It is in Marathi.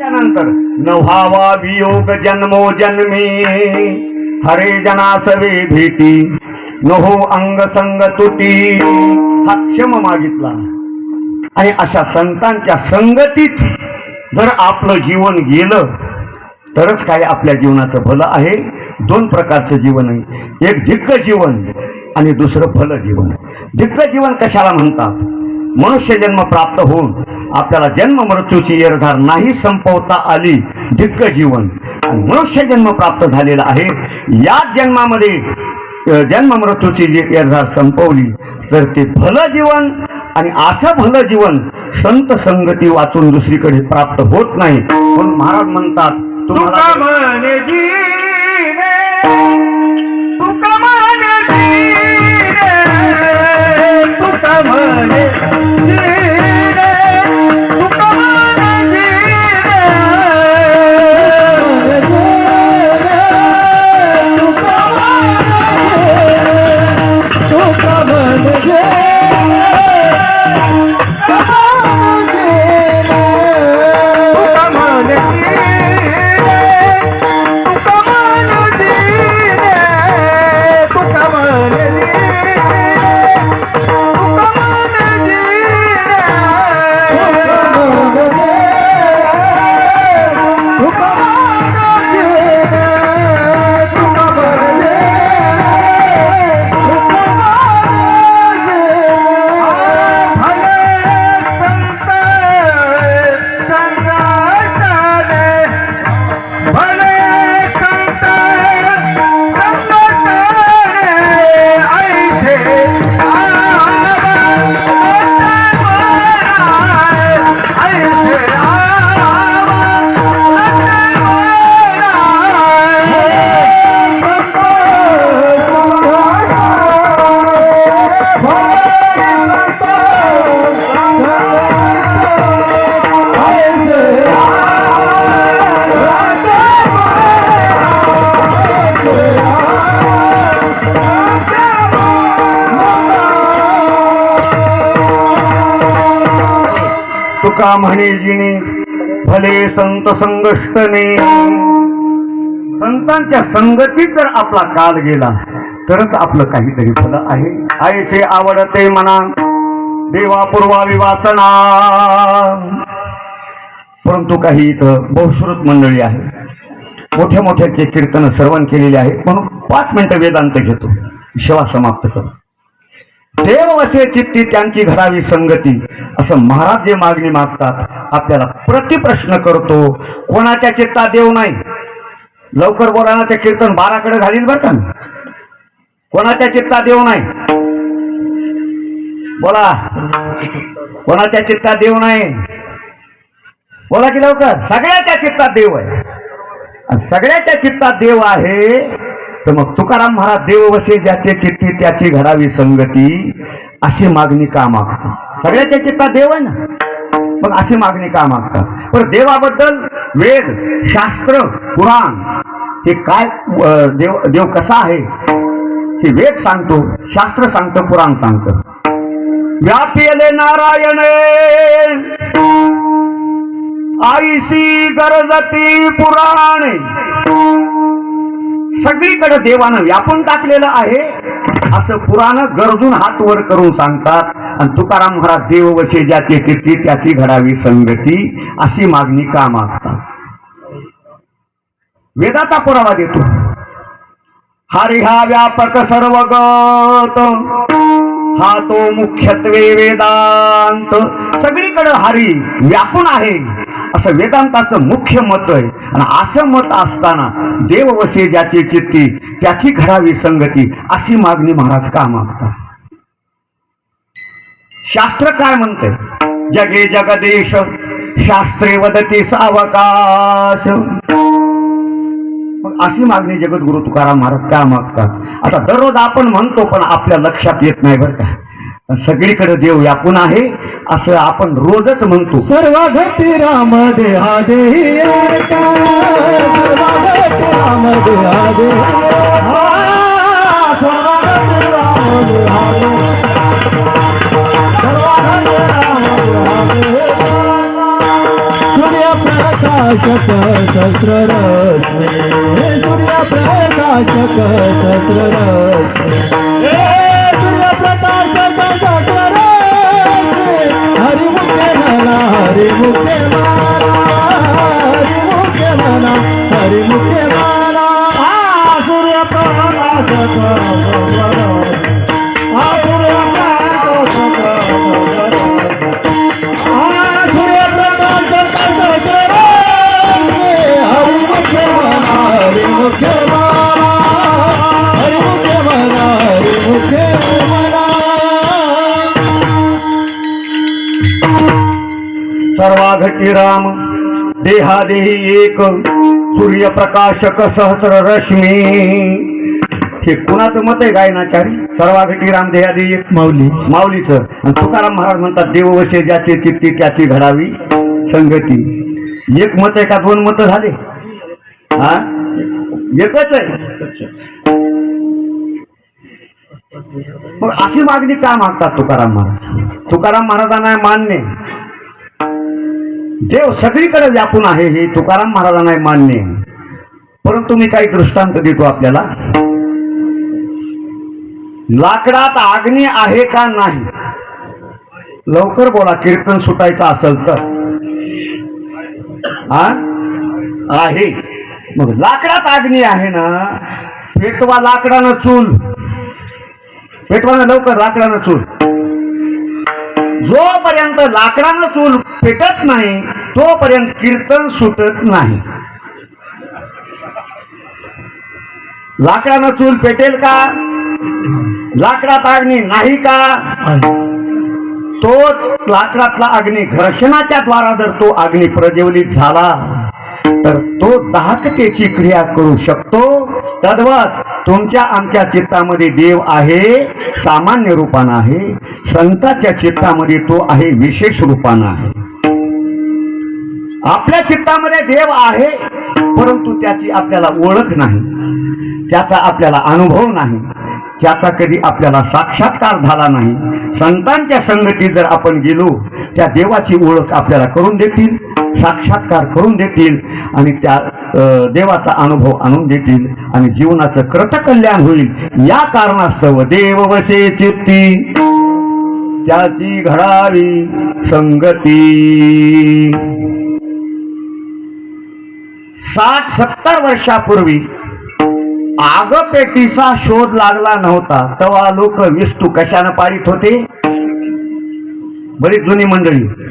त्यानंतर नव्हावा वियोग जन्मो जन्मी. हरे जनासवे भेटी. नहो अंग संग तुटी. हा क्षम मागितला. आणि अशा संतांच्या संगतीत जर आपलं जीवन गेलं तरच काय आपल्या जीवनाचं भलं आहे? दोन प्रकारचं जीवन आहे. एक धिक्क जीवन आणि दुसरं भलं जीवन. धिक्क जीवन कशाला म्हणतात? मनुष्य जन्म प्राप्त होऊन आपल्याला जन्म मृत्यूची येरधार नाही संपवता आली दिग्ग जीवन. मनुष्य जन्म प्राप्त झालेला आहे. याच जन्मामध्ये जन्म मृत्यूची जी एरधार संपवली तर ते भलं जीवन आणि असं भलं जीवन संत संगती वाचून दुसरीकडे प्राप्त होत नाही. म्हणून महाराज म्हणतात तुका तुम्हाला का म्हणे जिने? भले संत संगष्टने. संतांच्या संगतीत जर आपला काल गेला तरच आपलं काहीतरी भलं आहे. आईचे आवडते म्हणा देवा पूर्वावी परंतु काही इथं बहुश्रुत मंडळी आहे मोठ्या मोठ्याचे कीर्तन श्रवण केलेले आहेत. म्हणून पाच मिनिटं वेदांत घेतो. सेवा समाप्त करतो. देव असे चित्ती त्यांची घरावी संगती. असं महाराज जे मागणी मागतात आपल्याला प्रतिप्रश्न करतो. कोणाच्या चित्ता देव नाही? लवकर बोला ना ते कीर्तन बाराकडे घालील बरं का? कोणाच्या चित्ता देव नाही? बोला. कोणाच्या चित्ता देव नाही? बोला की लवकर. सगळ्याच्या चित्तात देव आहे. आणि सगळ्याच्या चित्तात देव आहे तर मग तुकाराम महाराज देव वसे ज्याचे चिठ्ठी त्याची घडावी संगती अशी मागणी का मागतात सगळ्याच्या चित्ता देव आहे ना? मग अशी मागणी का मागतात पण देवाबद्दल वेद शास्त्र पुराण हे काय देव देव कसा आहे? हे वेद सांगतो शास्त्र सांगतं पुराण सांगतं. व्यापियले नारायण आईसी गरजती पुराणे. सगळीकडे देवानं व्यापून टाकलेलं आहे. असं पुराण गरजून हात वर करून सांगतात. आणि तुकाराम महाराज देव वशे ज्याचे तिथे त्याची घडावी संगती अशी मागणी का मागतात? वेदाचा पुरावा देतो. हरी हा व्यापक सर्वगत. हा तो मुख्यत्वे वेदांत. सगळीकडे हरी व्यापून आहे. असं वेदांताचं मुख्य मत आहे. आणि असं मत असताना देव वसे ज्याची चित्ती त्याची घडावी संगती अशी मागणी महाराज का मागतात? शास्त्र काय म्हणते? जगे जगदेश शास्त्रे वदते सावकाश. अशी मागणी जगद्गुरु तुकाराम महाराज का मागतात? आता दररोज आपण म्हणतो पण आपल्या लक्षात येत नाही बरं का. सगळीकडे देव व्यापून आहे असं आपण रोजच म्हणतो. सर्व घटी राम देहा देही एका. सर्व घटी राम देहा রে মুখে মা सर्वाघटी राम। देहादेही एक। सूर्यप्रकाशक सहस्र रश्मी। हे कुणाचं मत आहे गायनाचारी? सर्वाघटी राम देहादेही एक? माऊली. माऊलीचं. आणि तुकाराम महाराज म्हणतात देववशे ज्याचे चित्ती त्याची घडावी संगती. एक मत आहे का? दोन मत झाले. हा? एकच आहे. मग अशी मागणी का मागतात तुकाराम महाराज? तुकाराम महाराजांना मान्य. देव सगळीकडे व्यापून आहे हे तुकाराम महाराजांना मान्य. परंतु मी काही दृष्टांत देतो आपल्याला. लाकडात अग्नी आहे का नाही? लवकर बोला कीर्तन सुटायचं असेल तर. हा आहे. मग लाकडात अग्नी आहे ना पेटवा लाकडानं चूल. पेटवा ना लवकर लाकडानं चूल. जोपर्यंत लाकडानं चूल पेटत नाही तोपर्यंत कीर्तन सुटत नाही. लाकडानं चूल पेटेल का? लाकडात अग्नी नाही का? तोच लाकडातला अग्नी घर्षणाच्या द्वारा जर तो अग्नी प्रज्वलित झाला तर तो दाहकतेची क्रिया करू शकतो. तद्वत तुमच्या आमच्या चित्तामध्ये देव आहे सामान्य रूपानं आहे संताच्या चित्तामध्ये तो आहे विशेष रूपानं आहे. आपल्या चित्तामध्ये देव आहे परंतु त्याची आपल्याला ओळख नाही त्याचा आपल्याला अनुभव नाही. त्याचा कधी आपल्याला साक्षात्कार झाला नाही संतांच्या संगतीत जर आपण गेलो त्या देवाची ओळख आपल्याला करून देतील साक्षात्कार करून देतील आणि त्या देवाचा अनुभव आणून देतील आणि जीवनाचं कृतकल्याण होईल. या कारणास्तव देव वसे चित्ती त्याची घडावी संगती. साठ सत्तर वर्षापूर्वी आगपेटीचा शोध लागला नव्हता. तेव्हा लोक विस्तू कशानं पाडित होते? बरीच जुनी मंडळी.